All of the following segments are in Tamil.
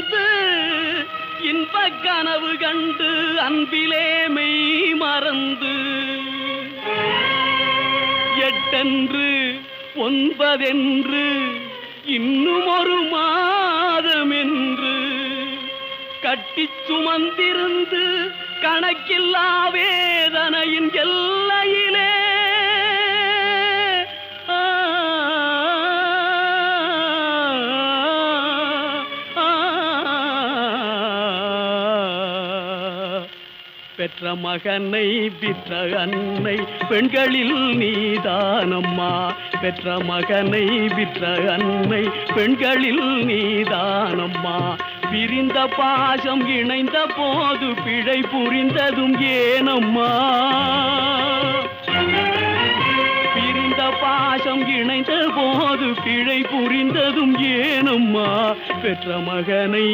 வந்து இன்ப கனவு கண்டு அன்பிலே மெய் மறந்து. எட்டென்று ஒன்பதென்று இன்னும் ஒரு மாதம் என்று கட்டி சுமந்திருந்து கணக்கில்லா பெற்ற மகனை விற்ற அன்னை பெண்களில் நீதானம்மா. பெற்ற மகனை விற்ற அன்னை பெண்களில் நீதானம்மா. பிரிந்த பாசம் இணைந்த போது பிழை புரிந்ததும் ஏனம்மா. பாசம் இணைந்த போது பிழை புரிந்ததும் ஏனம்மா. பெற்ற மகனை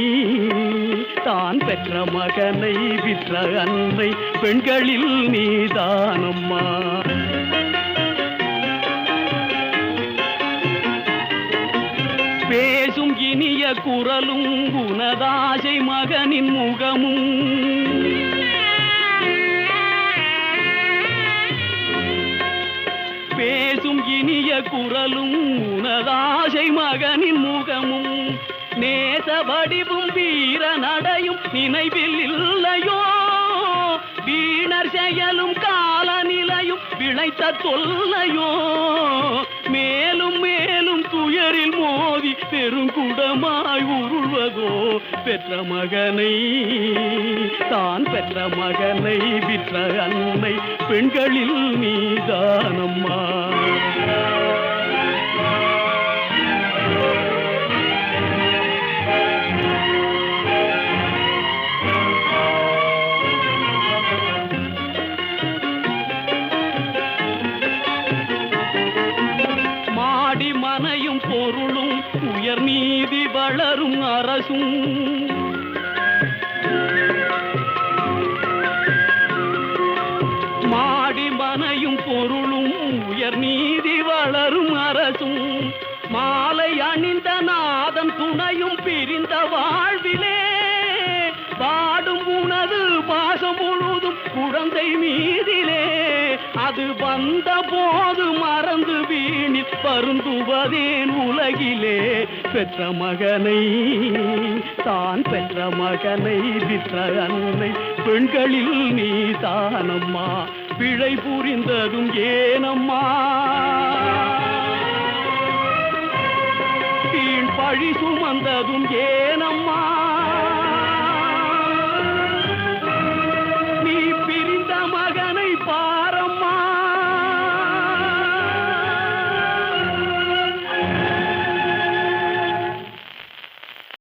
தான் பெற்ற மகனை விற்ற அன்னை பெண்களில் நீதானம்மா. பேசும் இனிய குரலும் குணதாசை மகனின் முகமும். இனிய குரலும் உனதாசை மகனின் முகமும். நேச வடிவும் வீர நடையும் நினைவில் இல்லையோ? வீணர் செயலும் காலநிலையும் விளைத்த தொல்லையோ? மேலும் மேலும் துயரில் மோதி பெருங்குடமாய் உருள்வதோ? பெற்ற மகனை தான் பெற்ற மகனை விற்ற அன்னை பெண்களில் நீதானம்மா. உயர் மீதி வளரும் அரசும். மாடி மனையும் பொருளும் உயர் நீதி வளரும் அரசும். மாலை அணிந்த நாதன் துணையும் பிரிந்த வாழ்விலே. பாடும் உனது பாசம் முழுதும் குழந்தை மீதி அது வந்த போது மறந்து வீணில் பருந்துவதேன் உலகிலே. பெற்ற மகனை தான் பெற்ற மகனை விற்ற அன்னை பெண்களில் நீ தானம்மா. பிழை புரிந்ததும் ஏனம்மா. வீண் பழி சுமந்ததும் ஏனம்மா.